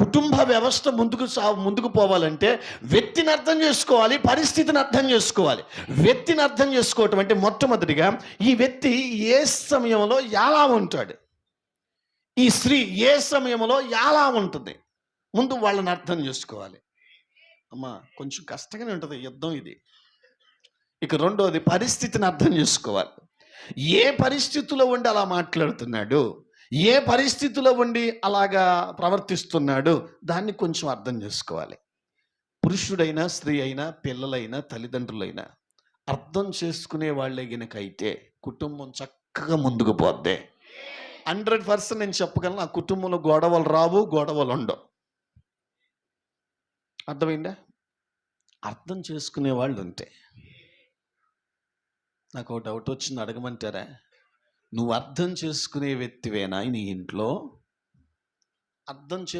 కుటుంబ వ్యవస్థ ముందుకు సా ముందుకు పోవాలంటే వ్యక్తిని అర్థం చేసుకోవాలి పరిస్థితిని అర్థం చేసుకోవాలి. వ్యక్తిని అర్థం చేసుకోవటం అంటే మొట్టమొదటిగా ఈ వ్యక్తి ఏ సమయంలో ఎలా ఉంటాడు? ఈ స్త్రీ ఏ సమయంలో ఎలా ఉంటుంది? ముందు వాళ్ళని అర్థం చేసుకోవాలి. అమ్మా కొంచెం కష్టంగానే ఉంటుంది యుద్ధం ఇది. ఇక రెండోది పరిస్థితిని అర్థం చేసుకోవాలి. ఏ పరిస్థితిలో ఉండి అలా మాట్లాడుతున్నాడు? ఏ పరిస్థితిలో ఉండి అలాగా ప్రవర్తిస్తున్నాడు? దాన్ని కొంచెం అర్థం చేసుకోవాలి. పురుషుడైనా స్త్రీ అయినా పిల్లలైనా తల్లిదండ్రులైనా అర్థం చేసుకునే వాళ్ళే గనక అయితే కుటుంబం చక్కగా ముందుకు పోద్ది. హండ్రెడ్ పర్సెంట్ నేను చెప్పగలను ఆ కుటుంబంలో గొడవలు రావు గొడవలు ఉండవు. అర్థమైందా? అర్థం చేసుకునే వాళ్ళు ఉంటే నాకు ఒక డౌట్ వచ్చింది అడగమంటారా? నువ్వు అర్థం చేసుకునే వ్యక్తివేనా నీ ఇంట్లో? అర్థం చే